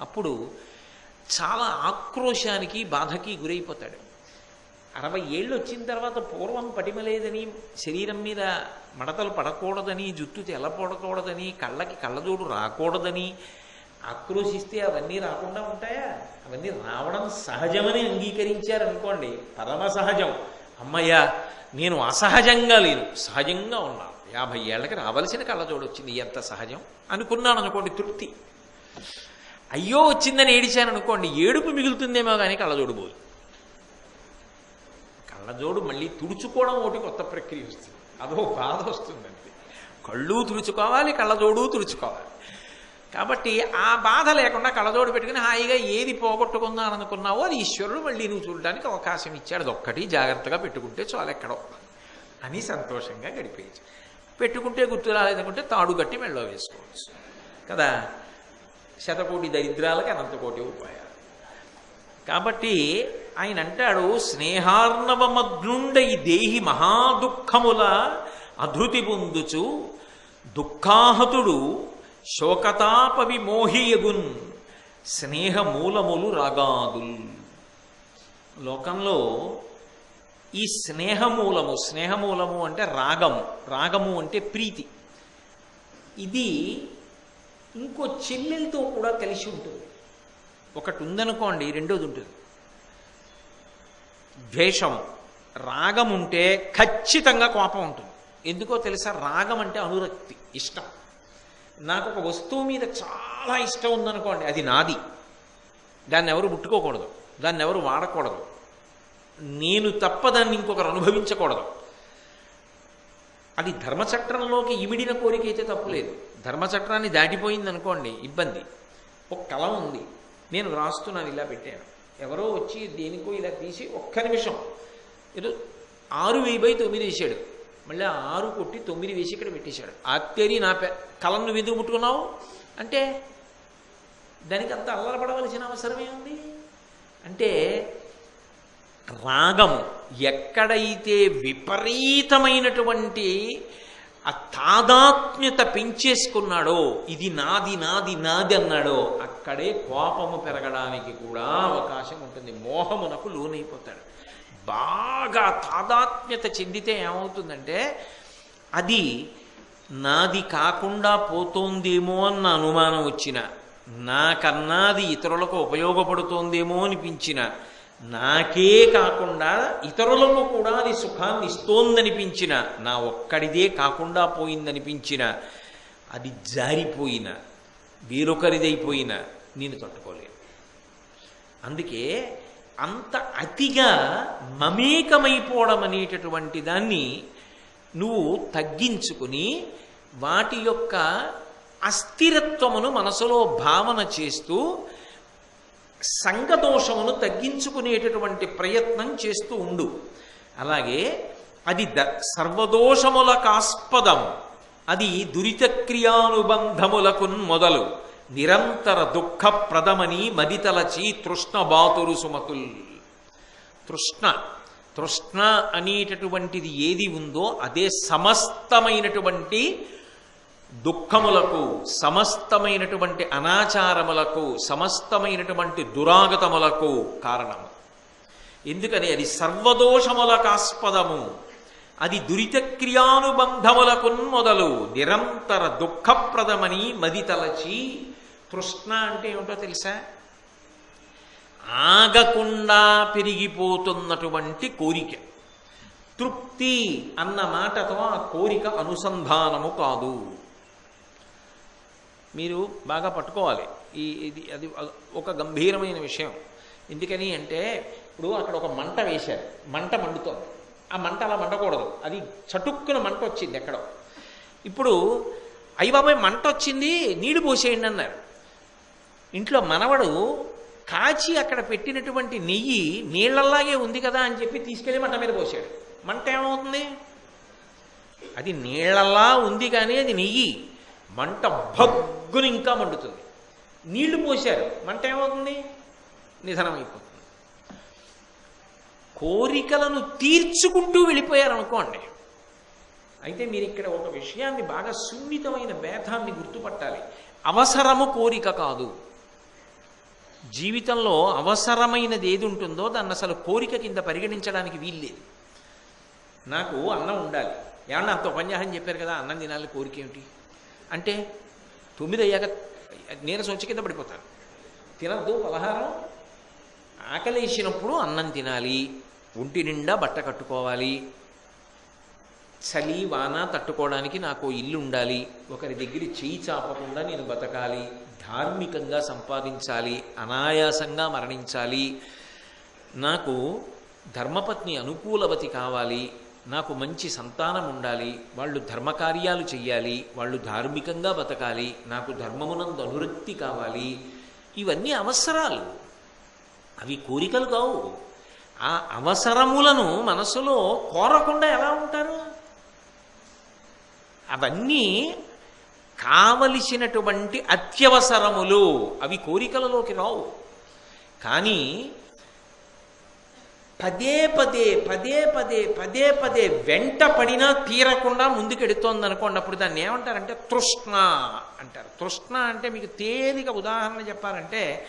అప్పుడు చాలా ఆక్రోశానికి బాధకి గురైపోతాడు. అరవై ఏళ్ళు వచ్చిన తర్వాత పూర్వం పటిమలేదని శరీరం మీద మడతలు పడకూడదని జుట్టు తెల్లపడకూడదని కళ్ళకి కళ్ళజోడు రాకూడదని ఆక్రోశిస్తే అవన్నీ రాకుండా ఉంటాయా? అవన్నీ రావడం సహజమని అంగీకరించారనుకోండి పరమ సహజం. అమ్మయ్యా నేను అసహజంగా లేను సహజంగా ఉన్నాను. యాభై ఏళ్ళకి రావలసిన కళ్ళజోడు వచ్చింది ఎంత సహజం? అనుకున్నాను అనుకోండి తృప్తి. అయ్యో వచ్చిందని ఏడిచాను అనుకోండి ఏడుపు మిగులుతుందేమో కానీ కళ్ళజోడు పోదు కళ్ళజోడు మళ్ళీ తుడుచుకోవడం ఒకటి కొత్త ప్రక్రియ వస్తుంది. అదో బాధ వస్తుందండి. కళ్ళు తుడుచుకోవాలి కళ్ళజోడు తుడుచుకోవాలి. కాబట్టి ఆ బాధ లేకుండా కళ్ళజోడు పెట్టుకుని హాయిగా ఏది పోగొట్టుకుందాం అనుకున్నావో అది ఈశ్వరుడు మళ్ళీ నువ్వు చూడడానికి అవకాశం ఇచ్చాడు. అదొక్కటి ఒక్కటి జాగ్రత్తగా పెట్టుకుంటే చాలు ఎక్కడో. అని సంతోషంగా గడిపేయచ్చు. పెట్టుకుంటే గుర్తు రాలేదనుకుంటే తాడు కట్టి మెళ్ళో వేసుకోవచ్చు. కదా? శతకోటి దరిద్రాలకి అనంతకోటి ఉపాయాలు. కాబట్టి ఆయన అంటాడు స్నేహార్ణవమగ్నుండై దేహి మహాదుఃఖముల అధృతి పొందుచు దుఃఖాహతుడు శోకతాప విమోహియగున్ స్నేహమూలములు రాగాదుల్. లోకంలో ఈ స్నేహమూలము స్నేహమూలము అంటే రాగము రాగము అంటే ప్రీతి. ఇది ఇంకో చెల్లెలతో కూడా కలిసి ఉంటుంది. ఒకటి ఉందనుకోండి రెండోది ఉంటుంది ద్వేషం రాగం ఉంటే ఖచ్చితంగా కోపం ఉంటుంది. ఎందుకో తెలుసా? రాగం అంటే అనురక్తి ఇష్టం. నాకు ఒక వస్తువు మీద చాలా ఇష్టం ఉందనుకోండి అది నాది. దాన్ని ఎవరు ముట్టుకోకూడదు దాన్ని ఎవరు వాడకూడదు. నేను తప్ప దాన్ని ఇంకొకరు అనుభవించకూడదు. అది ధర్మచక్రంలోకి ఇమిడిన కోరిక అయితే తప్పులేదు. ధర్మచక్రాన్ని దాటిపోయింది అనుకోండి ఇబ్బంది. ఒక కలం ఉంది. నేను రాస్తున్నాను ఇలా పెట్టాను. ఎవరో వచ్చి దేనికో ఇలా తీసి ఒక్క నిమిషం. ఏదో ఆరు వెయ్యి బై తొమ్మిది వేసాడు. మళ్ళీ ఆరు కొట్టి తొమ్మిది వేసి ఇక్కడ పెట్టేశాడు. ఆత్తేరి నా పె కలం నువ్వు ఎందుకు ముట్టుకున్నావు? అంటే దానికి అంత అల్లరపడవలసిన అవసరమే ఉంది? అంటే రాగము ఎక్కడైతే విపరీతమైనటువంటి ఆ తాదాత్మ్యత పెంచేసుకున్నాడో ఇది నాది నాది నాది అన్నాడో అక్కడే కోపము పెరగడానికి కూడా అవకాశం ఉంటుంది. మోహమునకు లోనైపోతాడు. బాగా తాదాత్మ్యత చెందితే ఏమవుతుందంటే అది నాది కాకుండా పోతోందేమో అన్న అనుమానం వచ్చిన నాకన్నాది ఇతరులకు ఉపయోగపడుతోందేమో అనిపించిన నాకే కాకుండా ఇతరులకు కూడా అది సుఖాన్ని ఇస్తోందనిపించిన నా ఒక్కడిదే కాకుండా పోయిందనిపించిన అది జారిపోయిన వేరొకరిదైపోయిన నేను తట్టుకోలేను. అందుకే అంత అతిగా మమేకమైపోవడం అనేటటువంటి దాన్ని నువ్వు తగ్గించుకుని వాటి యొక్క అస్థిరత్వమును మనసులో భావన చేస్తూ సంగదోషమును తగ్గించుకునేటటువంటి ప్రయత్నం చేస్తూ ఉండు. అలాగే అది ద సర్వదోషములకాస్పదం. అది దురితక్రియానుబంధములకున్ మొదలు. నిరంతర దుఃఖప్రదమని మదితలచి తృష్ణ బాతురు సుమతుల్. తృష్ణ తృష్ణ అనేటటువంటిది ఏది ఉందో అదే సమస్తమైనటువంటి దుఃఖములకు సమస్తమైనటువంటి అనాచారములకు సమస్తమైనటువంటి దురాగతములకు కారణము ఎందుకని? అది సర్వదోషములకాస్పదము. అది దురితక్రియానుబంధములకు మొదలు నిరంతర దుఃఖప్రదమని మదితలచి తృష్ణ అంటే ఏమిటో తెలుసా? ఆగకుండా పెరిగిపోతున్నటువంటి కోరిక. తృప్తి అన్న మాటతో ఆ కోరిక అనుసంధానము కాదు. మీరు బాగా పట్టుకోవాలి. ఈ ఇది అది ఒక గంభీరమైన విషయం. ఎందుకని అంటే ఇప్పుడు అక్కడ ఒక మంట వేశారు. మంట మండుతోంది. ఆ మంట అలా మండకూడదు. అది చటుక్కున మంట వచ్చింది ఎక్కడో. ఇప్పుడు అయ్య బాబాయ్ మంట వచ్చింది నీళ్ళు పోసేయండి అన్నారు. ఇంట్లో మనవడు కాచి అక్కడ పెట్టినటువంటి నెయ్యి నీళ్ళల్లాగే ఉంది కదా అని చెప్పి తీసుకెళ్ళి మంట మీద పోసాడు. మంట ఏమవుతుంది? అది నీళ్ళల్లా ఉంది కానీ అది నెయ్యి. మంట భగ్గుని ఇంకా మండుతుంది. నీళ్ళు పోశారు. మంట ఏమవుతుంది? నిధనం అయిపోతుంది కోరికలను తీర్చుకుంటూ వెళ్ళిపోయారు అనుకోండి అయితే మీరు ఇక్కడ ఒక విషయాన్ని బాగా సున్నితమైన భేదాన్ని గుర్తుపట్టాలి. అవసరము కోరిక కాదు. జీవితంలో అవసరమైనది ఏది ఉంటుందో దాన్ని అసలు కోరిక కింద పరిగణించడానికి వీల్లేదు నాకు అన్నం ఉండాలి. ఏమన్నా అంత ఉపన్యాసం చెప్పారు కదా అన్నం తినాలి కోరిక ఏమిటి? అంటే తొమ్మిది అయ్యాక నీరసం వచ్చి కింద పడిపోతాను తినద్దు పలహారం. ఆకలేసినప్పుడు అన్నం తినాలి. ఒంటి నిండా బట్ట కట్టుకోవాలి. చలి వాన తట్టుకోవడానికి నాకు ఇల్లు ఉండాలి. ఒకరి దగ్గర చేయి చాపకుండా నేను బతకాలి. ధార్మికంగా సంపాదించాలి. అనాయాసంగా మరణించాలి. నాకు ధర్మపత్ని అనుకూలవతి కావాలి. నాకు మంచి సంతానం ఉండాలి వాళ్ళు ధర్మకార్యాలు చెయ్యాలి వాళ్ళు ధార్మికంగా బతకాలి నాకు ధర్మమునందు అనురక్తి కావాలి ఇవన్నీ అవసరాలు. అవి కోరికలు కావు. ఆ అవసరములను మనసులో కోరకుండా ఎలా ఉంటారు? అవన్నీ కావలసినటువంటి అత్యవసరములు అవి కోరికలలోకి రావు. కానీ పదే పదే పదే పదే పదే పదే వెంట పడినా తీరకుండా ముందుకెడుతోంది అనుకోండి అప్పుడు దాన్ని ఏమంటారంటే తృష్ణ అంటారు. తృష్ణ అంటే మీకు తేలిక ఉదాహరణ చెప్పాలంటే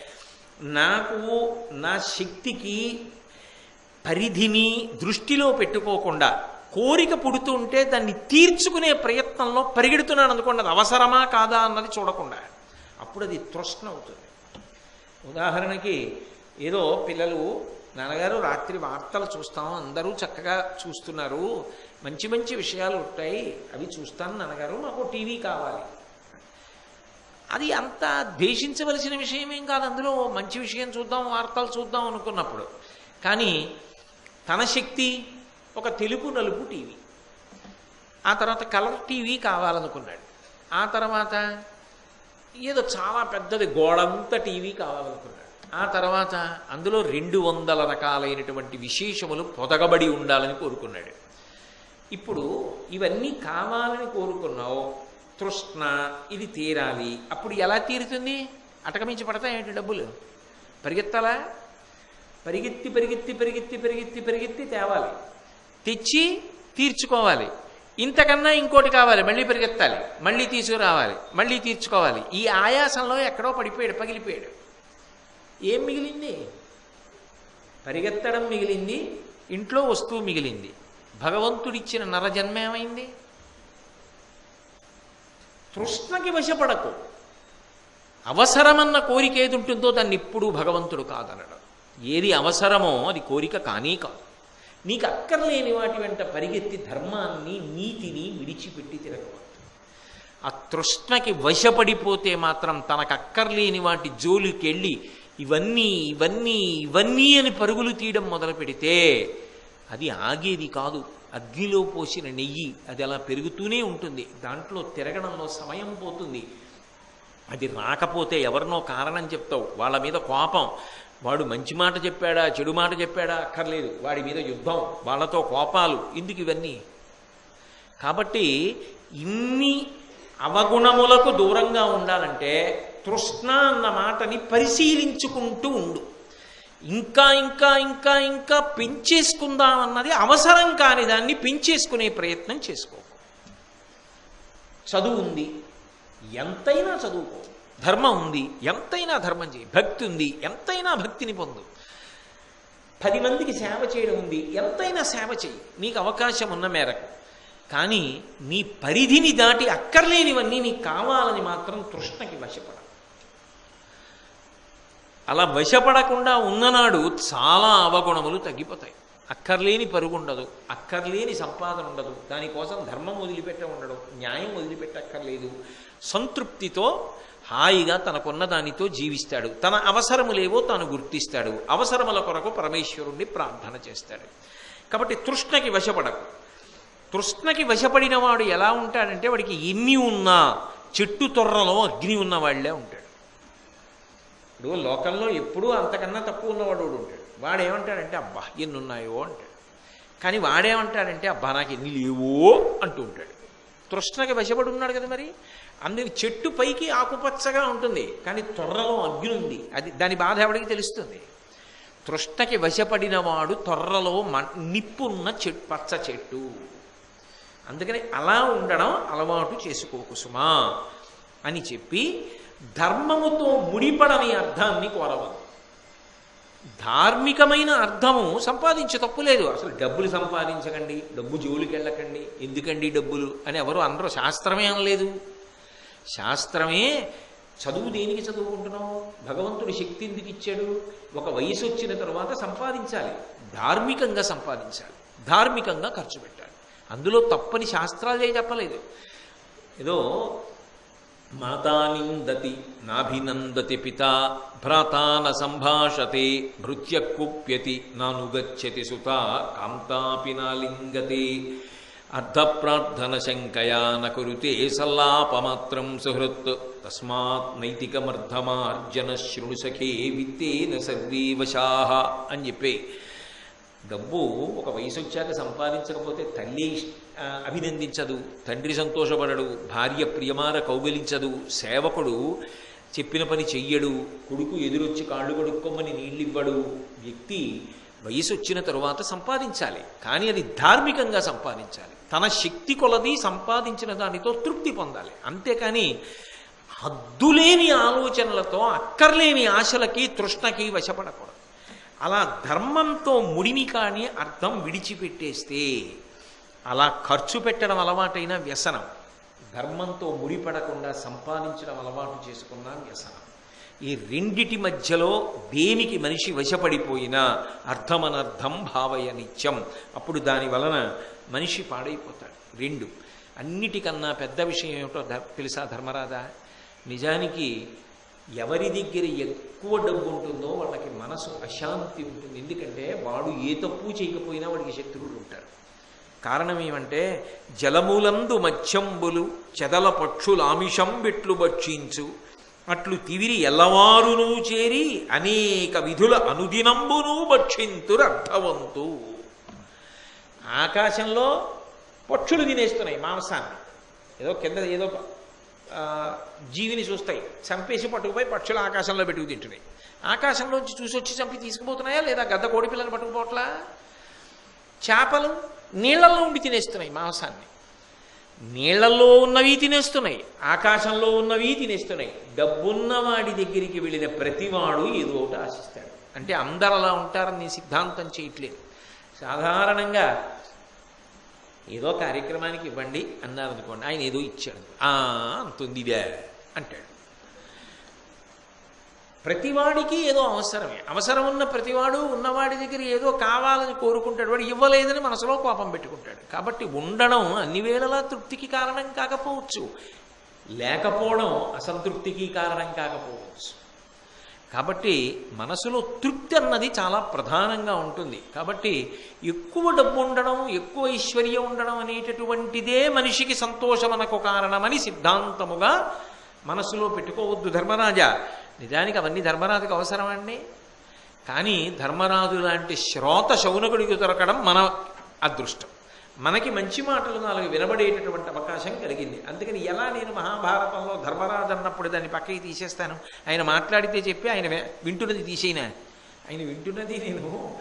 నాకు నా శక్తికి పరిధిని దృష్టిలో పెట్టుకోకుండా కోరిక పుడుతూ ఉంటే దాన్ని తీర్చుకునే ప్రయత్నంలో పరిగెడుతున్నాను అనుకోండి అది అవసరమా కాదా అన్నది చూడకుండా. అప్పుడు అది తృష్ణ అవుతుంది. ఉదాహరణకి ఏదో పిల్లలు నాన్నగారు రాత్రి వార్తలు చూస్తాం. అందరూ చక్కగా చూస్తున్నారు. మంచి మంచి విషయాలు ఉంటాయి. అవి చూస్తాను నాన్నగారు. మాకు టీవీ కావాలి. అది అంత ద్వేషించవలసిన ఏం కాదు. అందులో మంచి విషయం చూద్దాం వార్తలు చూద్దాం అనుకున్నప్పుడు. కానీ తన శక్తి ఒక తెలుపు నలుపు టీవీ. ఆ తర్వాత కలర్ టీవీ కావాలనుకున్నాడు. ఆ తర్వాత ఏదో చాలా పెద్దది గోడంత టీవీ కావాలనుకున్నాడు. ఆ తర్వాత అందులో రెండు వందల రకాలైనటువంటి విశేషములు పొదగబడి ఉండాలని కోరుకున్నాడు. ఇప్పుడు ఇవన్నీ కావాలని కోరుకున్నావు తృష్ణ ఇది తీరాలి. అప్పుడు ఎలా తీరుతుంది? అటకమించి పడతాయేంటి డబ్బులు? పరిగెత్తాలా? పరిగెత్తి పరిగెత్తి పరిగెత్తి పరిగెత్తి పరిగెత్తి తేవాలి. తెచ్చి తీర్చుకోవాలి. ఇంతకన్నా ఇంకోటి కావాలి మళ్ళీ పరిగెత్తాలి. మళ్ళీ తీసుకురావాలి మళ్ళీ తీర్చుకోవాలి. ఈ ఆయాసంలో ఎక్కడో పడిపోయాడు పగిలిపోయాడు. ఏం మిగిలింది? పరిగెత్తడం మిగిలింది ఇంట్లో వస్తువు మిగిలింది. భగవంతుడిచ్చిన నరజన్మ ఏమైంది? తృష్ణకి వశపడకు. అవసరమన్న కోరిక ఏది ఉంటుందో దాన్ని ఎప్పుడూ భగవంతుడు కాదనడం. ఏది అవసరమో అది కోరిక కానీ కాదు. నీకు అక్కర్లేని వాటి వెంట పరిగెత్తి ధర్మాన్ని నీతిని విడిచిపెట్టి తిరగవద్దు. ఆ తృష్ణకి వశపడిపోతే మాత్రం తనకు అక్కర్లేని వాటి జోలికి వెళ్ళి ఇవన్నీ ఇవన్నీ ఇవన్నీ అని పరుగులు తీయడం మొదలు పెడితే అది ఆగేది కాదు. అగ్నిలో పోసిన నెయ్యి అది అలా పెరుగుతూనే ఉంటుంది. దాంట్లో తిరగడంలో సమయం పోతుంది. అది రాకపోతే ఎవరినో కారణం చెప్తావు. వాళ్ళ మీద కోపం. వాడు మంచి మాట చెప్పాడా చెడు మాట చెప్పాడా అక్కర్లేదు. వాడి మీద యుద్ధం. వాళ్ళతో కోపాలు. ఎందుకు ఇవన్నీ? కాబట్టి ఇన్ని అవగుణములకు దూరంగా ఉండాలంటే తృష్ణ అన్న మాటని పరిశీలించుకుంటూ ఉండు. ఇంకా ఇంకా ఇంకా ఇంకా పెంచేసుకుందాం అన్నది అవసరం కాని దాన్ని పెంచేసుకునే ప్రయత్నం చేసుకో. చదువు ఉంది ఎంతైనా చదువుకో. ధర్మం ఉంది ఎంతైనా ధర్మం చేయి. భక్తి ఉంది ఎంతైనా భక్తిని పొందు. పది మందికి సేవ చేయడం ఉంది ఎంతైనా సేవ చేయి. నీకు అవకాశం ఉన్న మేరకు. కానీ నీ పరిధిని దాటి అక్కర్లేనివన్నీ నీకు కావాలని మాత్రం తృష్ణకి వశపడ అలా వశపడకుండా ఉన్ననాడు చాలా అవగుణములు తగ్గిపోతాయి. అక్కర్లేని పరుగు ఉండదు అక్కర్లేని సంపాదన ఉండదు. దానికోసం ధర్మం వదిలిపెట్ట ఉండడు న్యాయం వదిలిపెట్టక్కర్లేదు. సంతృప్తితో హాయిగా తనకున్న దానితో జీవిస్తాడు. తన అవసరములేవో తాను గుర్తిస్తాడు. అవసరముల కొరకు పరమేశ్వరుణ్ణి ప్రార్థన చేస్తాడు. కాబట్టి తృష్ణకి వశపడకు. తృష్ణకి వశపడిన వాడు ఎలా ఉంటాడంటే వాడికి ఎన్ని ఉన్నా చెట్టు తొర్రలో అగ్ని ఉన్న వాళ్ళే ఉంటాడు ఇప్పుడు లోకంలో ఎప్పుడూ అంతకన్నా తక్కువ ఉన్నవాడు ఉంటాడు? వాడు ఏమంటాడంటే అబ్బా ఎన్ని ఉన్నాయో అంటాడు. కానీ వాడేమంటాడంటే అబ్బా నాకు ఎన్ని లేవో అంటూ ఉంటాడు. తృష్ణకి వశపడి ఉన్నాడు కదా మరి? అందుకు చెట్టు పైకి ఆకుపచ్చగా ఉంటుంది కానీ తొర్రలో అగ్ని ఉంది. అది దాని బాధ ఎవడికి తెలుస్తుంది? తృష్ణకి వశపడినవాడు తొర్రలో మ నిప్పున్న చెట్టు పచ్చ చెట్టు. అందుకని అలా ఉండడం అలవాటు చేసుకోకు సుమా అని చెప్పి ధర్మముతో ముడిపడని అర్థాన్ని కోరవద్దు. ధార్మికమైన అర్థము సంపాదించే తప్పు లేదు. అసలు డబ్బులు సంపాదించకండి డబ్బు జోలికి వెళ్ళకండి ఎందుకండి డబ్బులు అని ఎవరు అందరూ శాస్త్రమే అనలేదు. శాస్త్రమే చదువు దేనికి చదువుకుంటున్నావు? భగవంతుడి శక్తి ఎందుకు ఇచ్చాడు? ఒక వయసు వచ్చిన తర్వాత సంపాదించాలి. ధార్మికంగా సంపాదించాలి. ధార్మికంగా ఖర్చు పెట్టాలి. అందులో తప్పని శాస్త్రాలే చెప్పలేదు. ఏదో మాతానిందతి నాభినందతి పిత భ్రాతాన సంభాషతే భృత్య కుప్యతి నానుగచ్చతి సుత కాంతాపి నాలింగతే అర్ధప్రార్థన శంకయా నకురుతే సల్లాపమాత్రం సుహృత్ తస్మాత్ నైతికమర్ధమార్జన శృణుసఖే విత్తేన సర్వే వశాహ అని చెప్పి డబ్బు ఒక వయసు వచ్చాక సంపాదించకపోతే తల్లి అభినందించదు తండ్రి సంతోషపడడు భార్య ప్రియమార కౌగలించదు సేవకుడు చెప్పిన పని చెయ్యడు కొడుకు ఎదురొచ్చి కాళ్ళు కొడుక్కోమని నీళ్ళివ్వడు. వ్యక్తి వయసు వచ్చిన తరువాత సంపాదించాలి కానీ అది ధార్మికంగా సంపాదించాలి. తన శక్తి కొలది సంపాదించిన దానితో తృప్తి పొందాలి. అంతేకాని హద్దులేని ఆలోచనలతో అక్కర్లేని ఆశలకి తృష్ణకి వశపడకూడదు. అలా ధర్మంతో ముడిమి కాని అర్థం విడిచిపెట్టేస్తే అలా ఖర్చు పెట్టడం అలవాటైన వ్యసనం. ధర్మంతో ముడిపడకుండా సంపాదించడం అలవాటు చేసుకున్న వ్యసనం. ఈ రెండిటి మధ్యలో దేనికి మనిషి వశపడిపోయినా అర్థమనర్థం భావయ నిత్యం అప్పుడు దాని వలన మనిషి పాడైపోతాడు. రెండు అన్నిటికన్నా పెద్ద విషయం ఏమిటో తెలుసా ధర్మరాధ? నిజానికి ఎవరి దగ్గర ఎక్కువ డబ్బు ఉంటుందో వాళ్ళకి మనసు అశాంతి ఉంటుంది. ఎందుకంటే వాడు ఏ తప్పు చేయకపోయినా వాడికి శత్రువులు ఉంటారు. కారణం ఏమంటే జలములందు మత్స్యంబులు చెదల పక్షులామిషం బిట్లు భక్షించు. అట్లు తివిరి ఎల్లవారును చేరి అనేక విధుల అనుదినంబును భక్షింతురు అర్థవంతు. ఆకాశంలో పక్షులు తినేస్తున్నాయి మాంసాన్ని. ఏదో కింద ఏదో జీవిని చూస్తాయి. చంపేసి పట్టుకుపోయి పక్షులు ఆకాశంలో పెట్టుకు తింటున్నాయి. ఆకాశంలోంచి చూసి వచ్చి చంపి తీసుకుపోతున్నాయా లేదా గద్ద కోడి పిల్లలు పట్టుకుపోవట్లా? చేపలు నీళ్ళలో ఉండి తినేస్తున్నాయి మాంసాన్ని. నీళ్ళలో ఉన్నవి తినేస్తున్నాయి ఆకాశంలో ఉన్నవి తినేస్తున్నాయి. డబ్బున్న వాడి దగ్గరికి వెళ్ళిన ప్రతివాడు ఏదో ఒకటి ఆశిస్తాడు. అంటే అందరు అలా ఉంటారని నేను సిద్ధాంతం చేయట్లేదు. సాధారణంగా ఏదో కార్యక్రమానికి ఇవ్వండి అన్నారు అనుకోండి ఆయన ఏదో ఇచ్చాడు. "ఆ, అంతుంది ఇదే అంటాడు. ప్రతివాడికి ఏదో అవసరమే. అవసరం ఉన్న ప్రతివాడు ఉన్నవాడి దగ్గర ఏదో కావాలని కోరుకుంటాడు. వాడు ఇవ్వలేదని మనసులో కోపం పెట్టుకుంటాడు. కాబట్టి ఉండడం అన్ని వేళలా తృప్తికి కారణం కాకపోవచ్చు. లేకపోవడం అసంతృప్తికి కారణం కాకపోవచ్చు. కాబట్టి మనసులో తృప్తి అన్నది చాలా ప్రధానంగా ఉంటుంది. కాబట్టి ఎక్కువ డబ్బు ఉండడం ఎక్కువ ఐశ్వర్యం ఉండడం అనేటటువంటిదే మనిషికి సంతోషమనకు కారణమని సిద్ధాంతముగా మనసులో పెట్టుకోవద్దు ధర్మరాజా. నిజానికి అవన్నీ ధర్మరాజుకు అవసరమండి. కానీ ధర్మరాజు లాంటి శ్రోత శౌనకుడికి దొరకడం మన అదృష్టం. మనకి మంచి మాటలు నాలుగు వినబడేటటువంటి అవకాశం కలిగింది. అందుకని ఎలా నేను మహాభారతంలో ధర్మరాజు అన్నప్పుడు దాన్ని పక్కకి తీసేస్తాను? ఆయన మాట్లాడితే చెప్పి ఆయన వింటున్నది తీసేనా? ఆయన వింటున్నది నేను.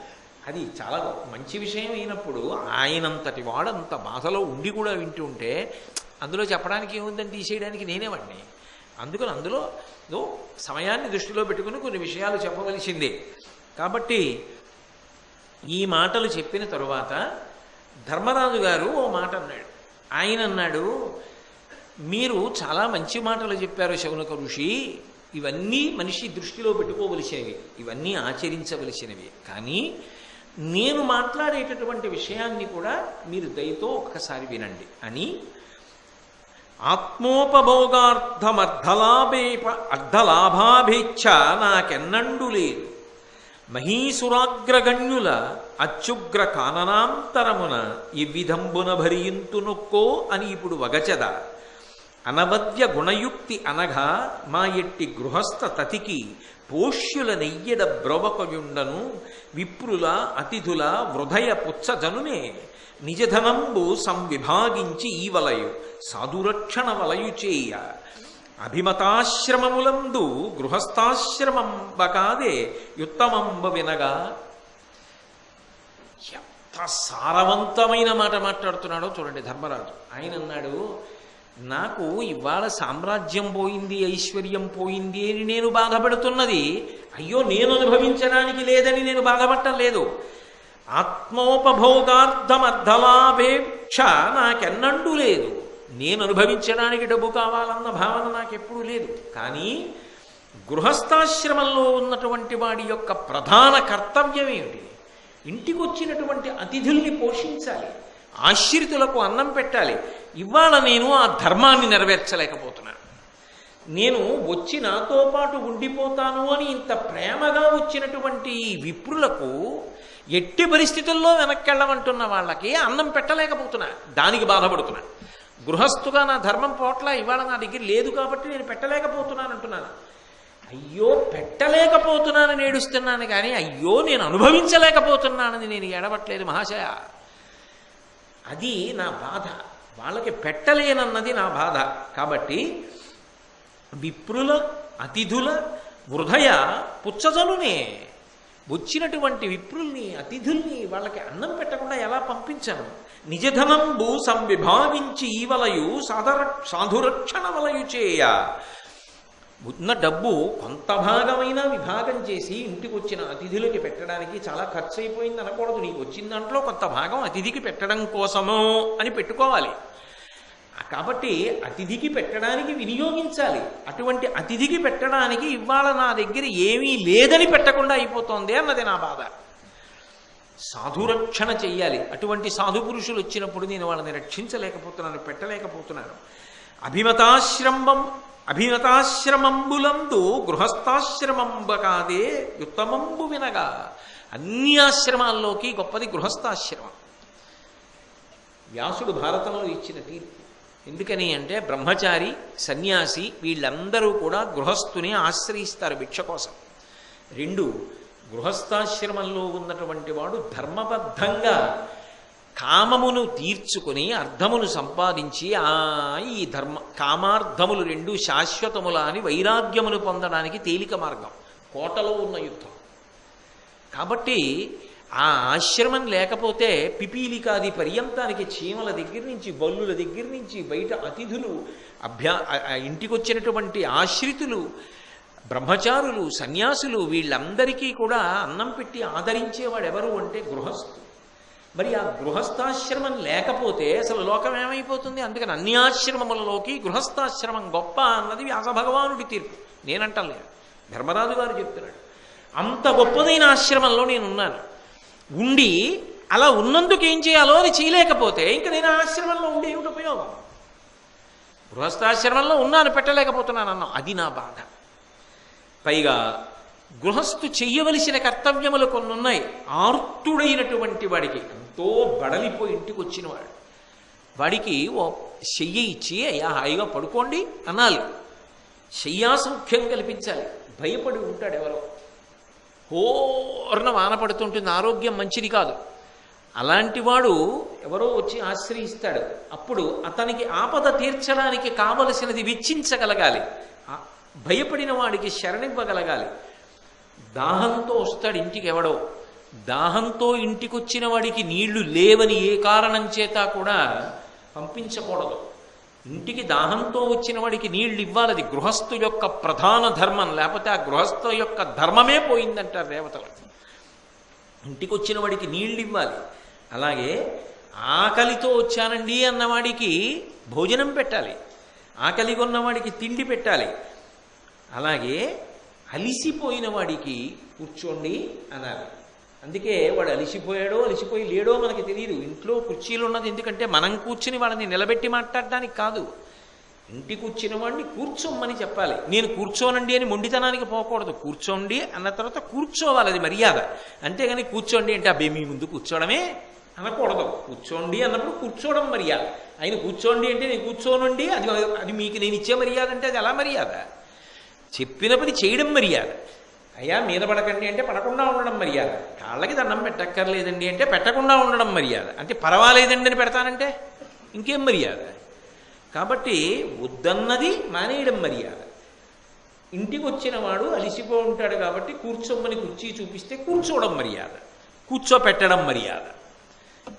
అది చాలా మంచి విషయం అయినప్పుడు ఆయనంతటి వాడంత బాధలో ఉండి కూడా వింటుంటే ఉంటే అందులో చెప్పడానికి ఏముందని తీసేయడానికి నేనే వాడిని అందుకని అందులో సమయాన్ని దృష్టిలో పెట్టుకుని కొన్ని విషయాలు చెప్పవలసిందే. కాబట్టి ఈ మాటలు చెప్పిన తరువాత ధర్మరాజు గారు ఓ మాట అన్నాడు. ఆయన అన్నాడు మీరు చాలా మంచి మాటలు చెప్పారు శౌనక ఋషి. ఇవన్నీ మనిషి దృష్టిలో పెట్టుకోవలసినవి. ఇవన్నీ ఆచరించవలసినవి. కానీ నేను మాట్లాడేటటువంటి విషయాన్ని కూడా మీరు దయతో ఒక్కసారి వినండి అని ఆత్మోపభోగార్థమర్ధలాభేప అర్ధలాభాభేచ్ఛ నాకెన్నండు లేదు. మహీసురాగ్రగణ్యుల అత్యుగ్ర కాననాంతరమున ఇవ్విధంబున భరియింతు నొక్కో అని ఇప్పుడు వగచద. అనవద్య గుణయుక్తి అనగా మా ఎట్టి గృహస్థ తతికి పోష్యుల నెయ్యడ బ్రవకయుండను విప్రుల అతిథుల హృదయ పుచ్చజనునే నిజధనంబు సంవిభాగించి ఈ వలయు సాధురక్షణ వలయు చేయ అభిమతాశ్రమములందు గృహస్థాశ్రమంబ కాదే యుత్తమంబ వినగా. ఎంత సారవంతమైన మాట మాట్లాడుతున్నాడో చూడండి ధర్మరాజు. ఆయన అన్నాడు నాకు ఇవాళ సామ్రాజ్యం పోయింది ఐశ్వర్యం పోయింది అని నేను బాధపడుతున్నది. అయ్యో నేను అనుభవించడానికి లేదని నేను బాధపడటం లేదు. ఆత్మోపభోగార్థమర్థలాపేక్ష నాకెన్నంటూ లేదు. నేను అనుభవించడానికి డబ్బు కావాలన్న భావన నాకెప్పుడూ లేదు. కానీ గృహస్థాశ్రమంలో ఉన్నటువంటి వాడి యొక్క ప్రధాన కర్తవ్యం ఏమిటి ఇంటికి వచ్చినటువంటి అతిథుల్ని పోషించాలి. ఆశ్రితులకు అన్నం పెట్టాలి. ఇవాళ నేను ఆ ధర్మాన్ని నెరవేర్చలేకపోతున్నాను. నేను వచ్చి నాతో పాటు ఉండిపోతాను అని ఇంత ప్రేమగా వచ్చినటువంటి ఈ విప్రులకు ఎట్టి పరిస్థితుల్లో వెనక్కెళ్ళమంటున్న వాళ్ళకి అన్నం పెట్టలేకపోతున్నా. దానికి బాధపడుతున్నా. గృహస్థుగా నా ధర్మం పోట్ల ఇవాళ నా దగ్గర లేదు కాబట్టి నేను పెట్టలేకపోతున్నాను అంటున్నాను. అయ్యో పెట్టలేకపోతున్నానని ఏడుస్తున్నాను కానీ అయ్యో నేను అనుభవించలేకపోతున్నానని నేను ఎడవట్లేదు మహాశయ. అది నా బాధ. వాళ్ళకి పెట్టలేనన్నది నా బాధ. కాబట్టి విప్రుల అతిథుల హృదయ పుచ్చజలునే వచ్చినటువంటి విప్రుల్ని అతిథుల్ని వాళ్ళకి అన్నం పెట్టకుండా ఎలా పంపించను? నిజధనంబు సంవిభావించి ఈవలయు సాధర సాధురక్షణ వలయు చేయ. ఉన్న డబ్బు కొంత భాగమైనా విభాగం చేసి ఇంటికి వచ్చిన అతిథులకి పెట్టడానికి చాలా ఖర్చు అయిపోయింది అనకూడదు నీకు వచ్చిన దాంట్లో కొంత భాగం అతిథికి పెట్టడం కోసమో అని పెట్టుకోవాలి. కాబట్టి అతిథికి పెట్టడానికి వినియోగించాలి. అటువంటి అతిథికి పెట్టడానికి ఇవాళ నా దగ్గర ఏమీ లేదని పెట్టకుండా అయిపోతోంది అన్నది నా బాధ. సాధురక్షణ చెయ్యాలి. అటువంటి సాధు పురుషులు వచ్చినప్పుడు నేను వాళ్ళని రక్షించలేకపోతున్నాను పెట్టలేకపోతున్నాను. అభిమతాశ్రమం అభిమతాశ్రమంబులందు గృహస్థాశ్రమంబ కాదే ఉత్తమంబు వినగా. అన్ని ఆశ్రమాల్లోకి గొప్పది గృహస్థాశ్రమం. వ్యాసుడు భారతంలో ఇచ్చిన తీర్పు. ఎందుకని అంటే బ్రహ్మచారి సన్యాసి వీళ్ళందరూ కూడా గృహస్థుని ఆశ్రయిస్తారు భిక్ష కోసం. రెండు గృహస్థాశ్రమంలో ఉన్నటువంటి వాడు ధర్మబద్ధంగా కామమును తీర్చుకుని అర్థమును సంపాదించి ఆ ఈ ధర్మ కామార్థములు రెండు శాశ్వతముల అని వైరాగ్యమును పొందడానికి తేలిక మార్గం. కోటలో ఉన్న యుద్ధం. కాబట్టి ఆ ఆశ్రమం లేకపోతే పిపీలికాది పర్యంతానికి చీమల దగ్గర నుంచి బల్లుల దగ్గర నుంచి బయట అతిథులు అభ్యా ఇంటికి వచ్చినటువంటి ఆశ్రితులు బ్రహ్మచారులు సన్యాసులు వీళ్ళందరికీ కూడా అన్నం పెట్టి ఆదరించేవాడు ఎవరు అంటే గృహస్థు. మరి ఆ గృహస్థాశ్రమం లేకపోతే అసలు లోకం ఏమైపోతుంది? అందుకని అన్ని ఆశ్రమములలోకి గృహస్థాశ్రమం గొప్ప అన్నది వ్యాస భగవానుడి తీర్పు. నేనంటలేదు. ధర్మరాజు గారు చెప్తున్నాడు. అంత గొప్పదైన ఆశ్రమంలో నేనున్నాను. ఉండి అలా ఉన్నందుకు ఏం చేయాలో అది చేయలేకపోతే ఇంక నేను ఆశ్రమంలో ఉండి ఏమిటి ఉపయోగం? గృహస్థాశ్రమంలో ఉన్నాను పెట్టలేకపోతున్నాను అన్నాం అది నా బాధ. పైగా గృహస్థు చెయ్యవలసిన కర్తవ్యములు కొన్ని ఉన్నాయి ఆర్తుడైనటువంటి వాడికి ఎంతో బడలిపోయి ఇంటికి వచ్చినవాడు. వాడికి ఓ చెయ్యి ఇచ్చి అయ్యా హాయిగా పడుకోండి అనాలి. శయ్యాసౌఖ్యం కల్పించాలి. భయపడి ఉంటాడు ఎవరో. హోర్న వాన పడుతుంటుంది. ఆరోగ్యం మంచిది కాదు. అలాంటి వాడు ఎవరో వచ్చి ఆశ్రయిస్తాడు. అప్పుడు అతనికి ఆపద తీర్చడానికి కావలసినది వెచ్చించగలగాలి భయపడిన వాడికి శరణివ్వగలగాలి. దాహంతో వస్తాడు ఇంటికి ఎవడో దాహంతో ఇంటికొచ్చిన వాడికి నీళ్ళు లేవని ఏ కారణం చేత కూడా పంపించకూడదు. ఇంటికి దాహంతో వచ్చిన వాడికి నీళ్ళు ఇవ్వాలి అది గృహస్థు యొక్క ప్రధాన ధర్మం లేకపోతే ఆ గృహస్థు యొక్క ధర్మమే పోయిందంటారు దేవతలు. ఇంటికి వచ్చిన వాడికి నీళ్ళు ఇవ్వాలి. అలాగే ఆకలితో వచ్చానండి అన్నవాడికి భోజనం పెట్టాలి. ఆకలి కొన్నవాడికి తిండి పెట్టాలి. అలాగే అలిసిపోయిన వాడికి కూర్చోండి అనాలి. అందుకే వాడు అలిసిపోయాడో అలిసిపోయి లేడో మనకి తెలియదు ఇంట్లో కుర్చీలు ఉన్నది ఎందుకంటే మనం కూర్చుని వాళ్ళని నిలబెట్టి మాట్లాడడానికి కాదు. ఇంటికి వచ్చిన వాడిని కూర్చోమని చెప్పాలి. నేను కూర్చోనండి అని మొండితనానికి పోకూడదు. కూర్చోండి అన్న తర్వాత కూర్చోవాలి అది మర్యాద. అంతేగాని కూర్చోండి అంటే అబ్బే మీ ముందు కూర్చోవడమే అనకూడదు. కూర్చోండి అన్నప్పుడు కూర్చోవడం మర్యాద. ఆయన కూర్చోండి అంటే నేను కూర్చోనండి అది అది మీకు నేను ఇచ్చే మర్యాద అంటే అది ఎలా మర్యాద. చెప్పిన పని చేయడం మర్యాద. అయ్యా మీద పడకండి అంటే పడకుండా ఉండడం మర్యాద. కాళ్ళకి దండం పెట్టక్కర్లేదండి అంటే పెట్టకుండా ఉండడం మర్యాద. అంటే పర్వాలేదండి అని పెడతానంటే ఇంకేం మర్యాద? కాబట్టి వద్దన్నది మానేయడం మర్యాద. ఇంటికి వచ్చిన వాడు అలిసిపో ఉంటాడు కాబట్టి కూర్చోమని కుర్చీ చూపిస్తే కూర్చోవడం మర్యాద. కూర్చోపెట్టడం మర్యాద.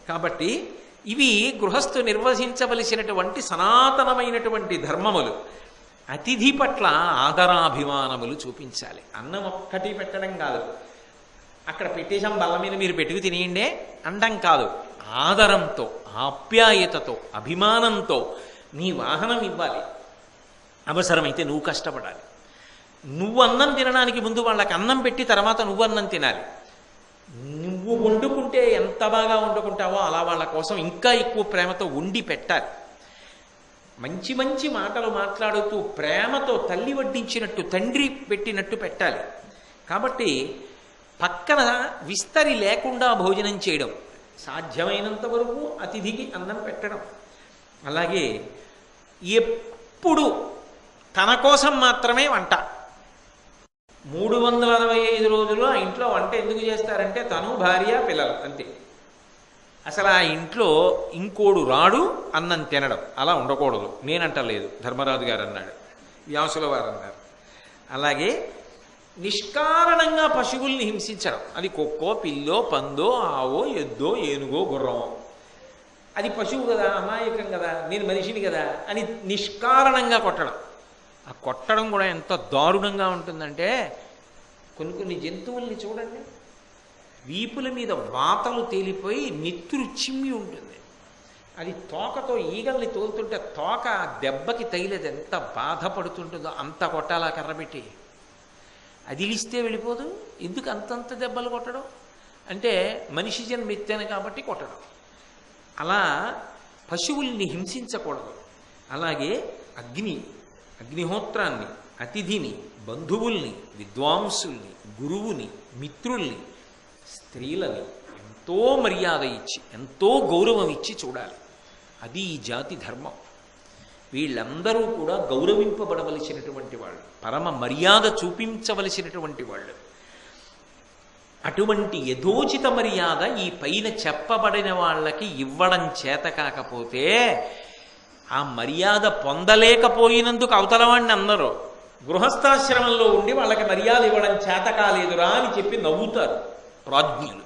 కాబట్టి ఇవి గృహస్థు నిర్వహించవలసినటువంటి సనాతనమైనటువంటి ధర్మములు. అతిథి పట్ల ఆదరాభిమానములు చూపించాలి. అన్నం ఒక్కటి పెట్టడం కాదు. అక్కడ పెట్టేశాం బల్ల మీద మీరు పెట్టుకు తినేయండే అండం కాదు. ఆదరంతో ఆప్యాయతతో అభిమానంతో నీ వాహనం ఇవ్వాలి. అవసరమైతే నువ్వు కష్టపడాలి. నువ్వు అన్నం తినడానికి ముందు వాళ్ళకి అన్నం పెట్టి తర్వాత నువ్వు అన్నం తినాలి. నువ్వు వండుకుంటే ఎంత బాగా వండుకుంటావో అలా వాళ్ళ కోసం ఇంకా ఎక్కువ ప్రేమతో వండి పెట్టాలి. మంచి మంచి మాటలు మాట్లాడుతూ ప్రేమతో తల్లి వడ్డించినట్టు తండ్రి పెట్టినట్టు పెట్టాలి. కాబట్టి పక్కన విస్తరి లేకుండా భోజనం చేయడం సాధ్యమైనంత వరకు అతిథికి అన్నం పెట్టడం. అలాగే ఎప్పుడు తన కోసం మాత్రమే వంట. మూడు వందల అరవై ఐదు రోజులు ఆ ఇంట్లో వంట ఎందుకు చేస్తారంటే తను భార్య పిల్లలు అంతే. అసలు ఆ ఇంట్లో ఇంకోడు రాడు అన్నం తినడం. అలా ఉండకూడదు. నేనంటలేదు. ధర్మరాజు గారు అన్నాడు. వ్యాసుల వారు అన్నారు. అలాగే నిష్కారణంగా పశువుల్ని హింసించడం. అది కుక్కో పిల్లో పందో ఆవో ఎద్దో ఏనుగో గుర్రమో. అది పశువు కదా అమాయకం కదా నేను మనిషిని కదా అని నిష్కారణంగా కొట్టడం. ఆ కొట్టడం కూడా ఎంత దారుణంగా ఉంటుందంటే కొన్ని కొన్ని జంతువుల్ని చూడండి. వీపుల మీద వాతలు తేలిపోయి నెత్తురు చిమ్మి ఉంటుంది. అది తోకతో ఈగల్ని తోలుతుంటే తోక ఆ దెబ్బకి తగిలేదు ఎంత బాధపడుతుంటుందో అంత కొట్టాలా కర్రబెట్టి. అది ఇస్తే వెళ్ళిపోదు ఎందుకు అంతంత దెబ్బలు కొట్టడం? అంటే మనిషి జన్మ ఎత్తాను కాబట్టి కొట్టడం. అలా పశువుల్ని హింసించకూడదు. అలాగే అగ్ని అగ్నిహోత్రాన్ని అతిథిని బంధువుల్ని విద్వాంసుల్ని గురువుని మిత్రుల్ని స్త్రీలని ఎంతో మర్యాద ఇచ్చి ఎంతో గౌరవం ఇచ్చి చూడాలి. అది ఈ జాతి ధర్మం. వీళ్ళందరూ కూడా గౌరవింపబడవలసినటువంటి వాళ్ళు పరమ మర్యాద చూపించవలసినటువంటి వాళ్ళు. అటువంటి యథోచిత మర్యాద ఈ పైన చెప్పబడిన వాళ్ళకి ఇవ్వడం చేత కాకపోతే ఆ మర్యాద పొందలేకపోయినందుకు అవతలవాడిని అందరూ. గృహస్థాశ్రమంలో ఉండి వాళ్ళకి మర్యాద ఇవ్వడం చేత కాలేదురా అని చెప్పి నవ్వుతారు. ప్రాజ్ఞులు.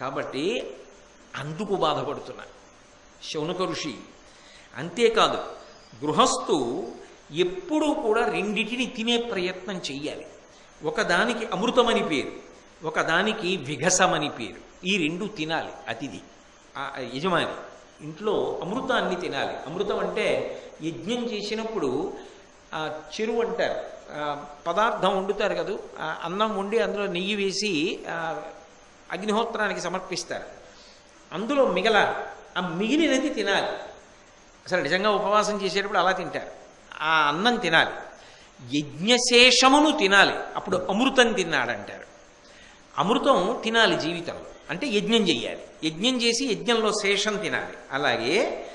కాబట్టి అందుకు బాధపడుతున్నా. శౌనక ఋషి అంతేకాదు గృహస్థు ఎప్పుడూ కూడా రెండిటిని తినే ప్రయత్నం చెయ్యాలి. ఒకదానికి అమృతమని పేరు ఒకదానికి విఘసమని పేరు. ఈ రెండు తినాలి అతిథి. యజమాని ఇంట్లో అమృతాన్ని తినాలి. అమృతం అంటే యజ్ఞం చేసినప్పుడు చెరువు అంటారు పదార్థం వండుతారు కదా. ఆ అన్నం వండి అందులో నెయ్యి వేసి అగ్నిహోత్రానికి సమర్పిస్తారు. అందులో మిగల ఆ మిగిలినది తినాలి. అసలు నిజంగా ఉపవాసం చేసేటప్పుడు అలా తింటారు. ఆ అన్నం తినాలి. యజ్ఞశేషమును తినాలి. అప్పుడు అమృతం తిన్నాడంటారు. అమృతం తినాలి జీవితంలో. అంటే యజ్ఞం చెయ్యాలి. యజ్ఞం చేసి యజ్ఞంలో శేషం తినాలి. అలాగే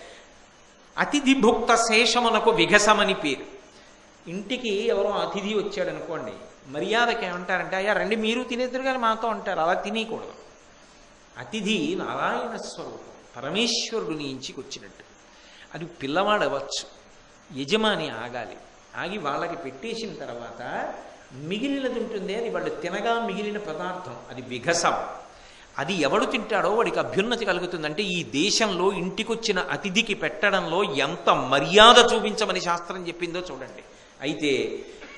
అతిథి భుక్త శేషమునకు విఘసమని పేరు. ఇంటికి ఎవరో అతిథి వచ్చాడు అనుకోండి మర్యాదకి ఏమంటారంటే అయ్యా రండి మీరు తినేద్దరు కానీ మాతో అంటారు అలా తినేయకూడదు. అతిథి నారాయణ స్వరూపం పరమేశ్వరుడుని ఇంటికి వచ్చినట్టు. అది పిల్లవాడు అవ్వచ్చు యజమాని ఆగాలి. ఆగి వాళ్ళకి పెట్టేసిన తర్వాత మిగిలినది ఉంటుంది అది వాళ్ళు తినగా మిగిలిన పదార్థం అది విఘసం. అది ఎవడు తింటాడో వాడికి అభ్యున్నతి కలుగుతుందంటే ఈ దేశంలో ఇంటికొచ్చిన అతిథికి పెట్టడంలో ఎంత మర్యాద చూపించమని శాస్త్రం చెప్పిందో చూడండి. అయితే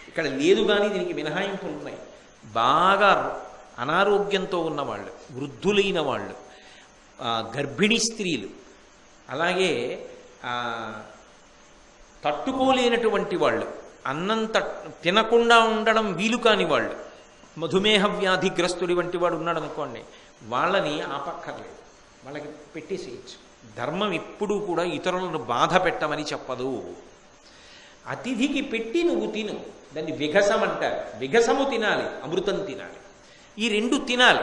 ఇక్కడ లేదు కానీ దీనికి మినహాయింపులు ఉన్నాయి. బాగా అనారోగ్యంతో ఉన్నవాళ్ళు వృద్ధులైన వాళ్ళు గర్భిణీ స్త్రీలు అలాగే తట్టుకోలేనటువంటి వాళ్ళు అన్నం తినకుండా ఉండడం వీలు కాని వాళ్ళు మధుమేహ వ్యాధిగ్రస్తుడి వంటి వాడు ఉన్నాడు అనుకోండి వాళ్ళని ఆపక్కర్లేదు. వాళ్ళకి పెట్టేసేయచ్చు. ధర్మం ఎప్పుడూ కూడా ఇతరులను బాధ పెట్టమని చెప్పదు. అతిథికి పెట్టి నువ్వు తిను. దాన్ని విఘసం అంటారు. విఘసము తినాలి అమృతం తినాలి. ఈ రెండు తినాలి.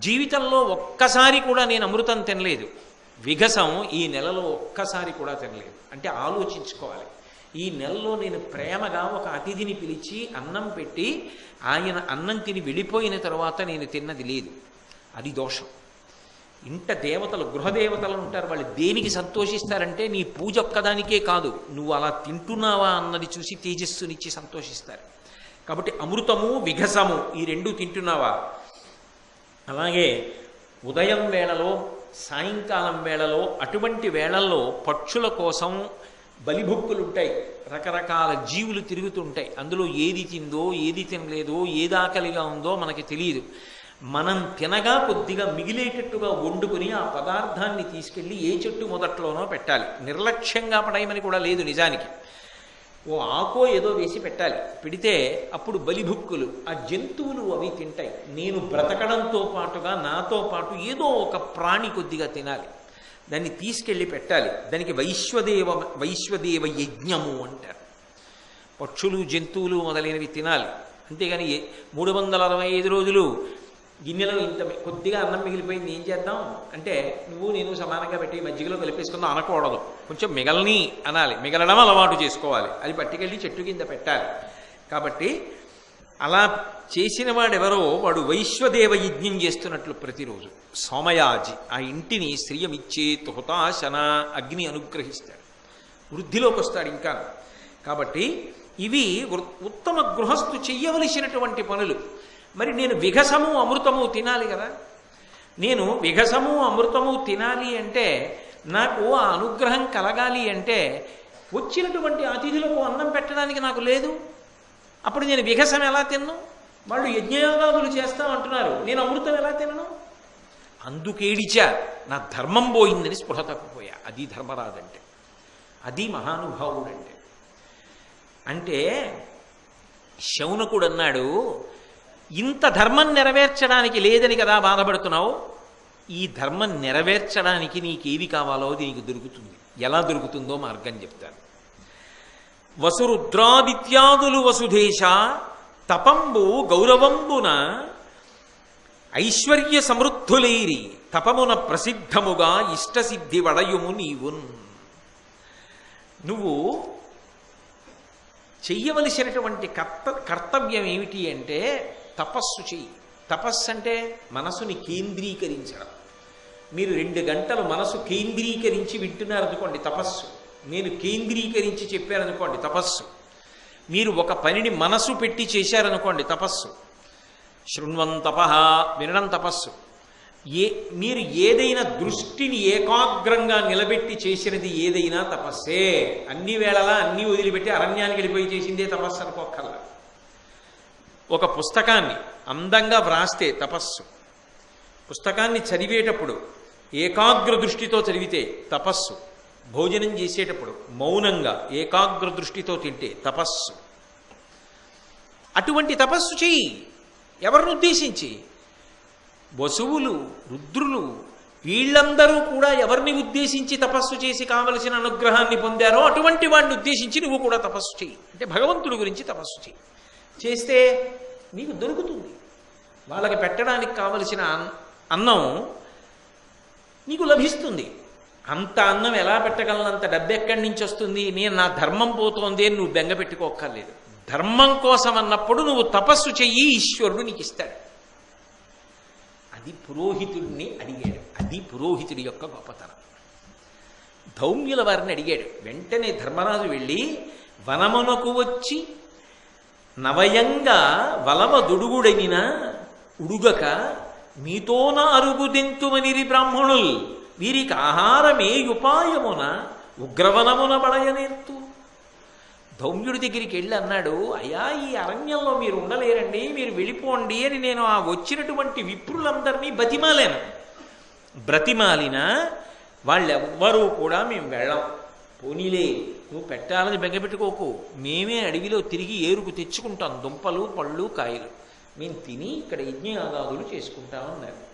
జీవితంలో ఒక్కసారి కూడా నేను అమృతం తినలేదు. విఘసం ఈ నెలలో ఒక్కసారి కూడా తినలేదు. అంటే ఆలోచించుకోవాలి. ఈ నెలలో నేను ప్రేమగా ఒక అతిథిని పిలిచి అన్నం పెట్టి ఆయన అన్నం తిని వెళ్ళిపోయిన తర్వాత నేను తిన్నది లేదు. అది దోషం. ఇంట దేవతలు గృహదేవతలు ఉంటారు వాళ్ళు దేనికి సంతోషిస్తారంటే నీ పూజ ఒక్కదానికే కాదు నువ్వు అలా తింటున్నావా అన్నది చూసి తేజస్సునిచ్చి సంతోషిస్తారు. కాబట్టి అమృతము విఘసము ఈ రెండు తింటున్నావా? అలాగే ఉదయం వేళలో సాయంకాలం వేళలో అటువంటి వేళల్లో పక్షుల కోసం బలిభుక్కులు ఉంటాయి రకరకాల జీవులు తిరుగుతుంటాయి. అందులో ఏది తిందో ఏది తినలేదో ఏది ఆకలిగా ఉందో మనకి తెలియదు. మనం తినగా కొద్దిగా మిగిలేటట్టుగా వండుకుని ఆ పదార్థాన్ని తీసుకెళ్ళి ఏ చెట్టు మొదట్లోనో పెట్టాలి. నిర్లక్ష్యంగా పడేయమని కూడా లేదు నిజానికి. ఓ ఆకో ఏదో వేసి పెట్టాలి. పెడితే అప్పుడు బలిభుక్కులు ఆ జంతువులు అవి తింటాయి. నేను బ్రతకడంతో పాటుగా నాతో పాటు ఏదో ఒక ప్రాణి కొద్దిగా తినాలి. దాన్ని తీసుకెళ్ళి పెట్టాలి. దానికి వైశ్వదేవ వైశ్వదేవ యజ్ఞము అంటారు. పక్షులు జంతువులు మొదలైనవి తినాలి. అంతేగాని ఏ- మూడు వందల అరవై ఐదు రోజులు గిన్నెలో ఇంత కొద్దిగా అన్నం మిగిలిపోయింది ఏం చేద్దాం? అంటే నువ్వు నేను సమానంగా పెట్టి మజ్జిగలో కలిపేసుకుందాం అనకూడదు. కొంచెం మిగలని అనాలి. మిగలడం అలవాటు చేసుకోవాలి. అది పట్టుకెళ్ళి చెట్టు కింద పెట్టాలి. కాబట్టి అలా చేసిన వాడెవరో వాడు వైశ్వదేవ యజ్ఞం చేస్తున్నట్లు ప్రతిరోజు. సోమయాజి ఆ ఇంటిని శ్రీయమిచ్చేత్ హుతాశన అగ్ని అనుగ్రహిస్తాడు. వృద్ధిలోకి వస్తాడు ఇంకా కాబట్టి ఇవి ఉత్తమ గృహస్థు చెయ్యవలసినటువంటి పనులు. మరి నేను విఘసము అమృతము తినాలి కదా? నేను విఘసము అమృతము తినాలి అంటే నాకు ఆ అనుగ్రహం కలగాలి అంటే వచ్చినటువంటి అతిథులకు అన్నం పెట్టడానికి నాకు లేదు? అప్పుడు నేను విఘసం ఎలా తిన్ను? వాళ్ళు యజ్ఞయోగాదులు చేస్తామంటున్నారు నేను అమృతం ఎలా తినను? అందుకేడిచా నా ధర్మం పోయిందని స్పృహ తప్పిపోయా అది ధర్మరాజంటే. అది మహానుభావుడంటే. అంటే శౌనకుడు అన్నాడు ఇంత ధర్మం నెరవేర్చడానికి లేదని కదా బాధపడుతున్నావు? ఈ ధర్మం నెరవేర్చడానికి నీకేవి కావాలో దీనికి దొరుకుతుంది. ఎలా దొరుకుతుందో మార్గం చెప్తాను. వసురుద్రాదిత్యాదులు వసుధేశ తపంబు గౌరవంబున ఐశ్వర్య సమృద్ధులైరి తపమున ప్రసిద్ధముగా ఇష్టసిద్ధి వడయుము నీవున్. నువ్వు చెయ్యవలసినటువంటి కర్త కర్తవ్యం ఏమిటి అంటే తపస్సు చెయ్యి. తపస్సు అంటే మనసుని కేంద్రీకరించడం. మీరు రెండు గంటలు మనసు కేంద్రీకరించి వింటున్నారనుకోండి తపస్సు. నేను కేంద్రీకరించి చెప్పారనుకోండి తపస్సు. మీరు ఒక పనిని మనసు పెట్టి చేశారనుకోండి తపస్సు. శృణ్వం తపహ వినడం తపస్సు. ఏ మీరు ఏదైనా దృష్టిని ఏకాగ్రంగా నిలబెట్టి చేసినది ఏదైనా తపస్సే. అన్ని వేళలా అన్నీ వదిలిపెట్టి అరణ్యానికి వెళ్ళిపోయి చేసిందే తపస్సు అనుకోకల్లా ఒక పుస్తకాన్ని అందంగా వ్రాస్తే తపస్సు. పుస్తకాన్ని చదివేటప్పుడు ఏకాగ్ర దృష్టితో చదివితే తపస్సు. భోజనం చేసేటప్పుడు మౌనంగా ఏకాగ్ర దృష్టితో తింటే తపస్సు. అటువంటి తపస్సు చెయ్యి. ఎవరిని ఉద్దేశించి? వసువులు రుద్రులు వీళ్ళందరూ కూడా ఎవరిని ఉద్దేశించి తపస్సు చేసి కావలసిన అనుగ్రహాన్ని పొందారో అటువంటి వాడిని ఉద్దేశించి నువ్వు కూడా తపస్సు చేయి అంటే భగవంతుడి గురించి తపస్సు చెయ్యి. చేస్తే నీకు దొరుకుతుంది. వాళ్ళకి పెట్టడానికి కావలసిన అన్- అన్నం నీకు లభిస్తుంది. అంత అన్నం ఎలా పెట్టగలనంత డబ్బు ఎక్కడి నుంచి వస్తుంది? నేను నా ధర్మం పోతోంది అని నువ్వు బెంగ పెట్టుకోక్కర్లేదు. ధర్మం కోసం అన్నప్పుడు నువ్వు తపస్సు చెయ్యి ఈశ్వరుడు నీకు ఇస్తాడు. అది పురోహితుడిని అడిగాడు. అది పురోహితుడి యొక్క గొప్పతనం. ధౌమ్యుల వారిని అడిగాడు. వెంటనే ధర్మరాజు వెళ్ళి వనమునకు వచ్చి నవయంగా వలవ దుడుగుడైన ఉడుగక మీతోన అరుగుదెంతుమనిరి బ్రాహ్మణుల్ వీరికి ఆహారమే ఉపాయమున ఉగ్రవనమున బడయనేత్తు. ధౌమ్యుడి దగ్గరికి వెళ్ళి అన్నాడు అయ్యా ఈ అరణ్యంలో మీరు ఉండలేరండి మీరు వెళ్ళిపోండి అని నేను ఆ వచ్చినటువంటి విప్రులందరినీ బతిమాలాను. బ్రతిమాలిన వాళ్ళెవ్వరూ కూడా మేము వెళ్ళం. పోనీలే నువ్వు పెట్టాలని బెంగపెట్టుకోకు. మేమే అడవిలో తిరిగి ఏరుకు తెచ్చుకుంటాం. దుంపలు పళ్ళు కాయలు. మేము తిని ఇక్కడ యజ్ఞయాగాదులు చేసుకుంటామన్నారు.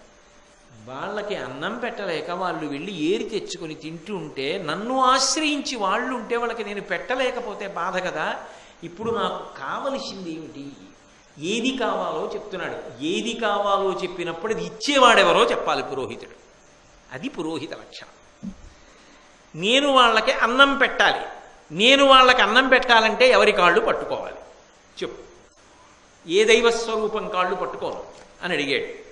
వాళ్ళకి అన్నం పెట్టలేక వాళ్ళు వెళ్ళి ఏరి తెచ్చుకొని తింటుంటే నన్ను ఆశ్రయించి వాళ్ళు ఉంటే వాళ్ళకి నేను పెట్టలేకపోతే బాధ కదా. ఇప్పుడు నాకు కావలసింది ఏమిటి? ఏది కావాలో చెప్తున్నాడు. ఏది కావాలో చెప్పినప్పుడు అది ఇచ్చేవాడెవరో చెప్పాలి పురోహితుడు. అది పురోహిత లక్షణం. నేను వాళ్ళకి అన్నం పెట్టాలి. నేను వాళ్ళకి అన్నం పెట్టాలంటే ఎవరి కాళ్ళు పట్టుకోవాలి? చెప్పు. ఏ దైవ స్వరూపం కాళ్ళు పట్టుకోను? అని అడిగాడు.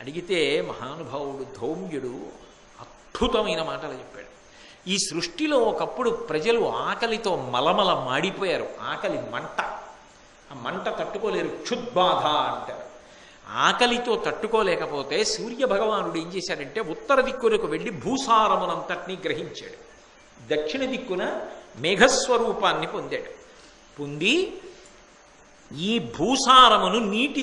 అడిగితే మహానుభావుడు ధౌమ్యుడు అద్భుతమైన మాటలు చెప్పాడు. ఈ సృష్టిలో ఒకప్పుడు ప్రజలు ఆకలితో మలమల మాడిపోయారు. ఆకలి మంట. ఆ మంట తట్టుకోలేరు. క్షుద్బాధ అంటారు. ఆకలితో తట్టుకోలేకపోతే సూర్య భగవానుడు ఏం చేశాడంటే ఉత్తర దిక్కునకు వెళ్ళి భూసారమునంతటినీ గ్రహించాడు. దక్షిణ దిక్కున మేఘస్వరూపాన్ని పొందాడు. పొంది ఈ భూసారమును నీటి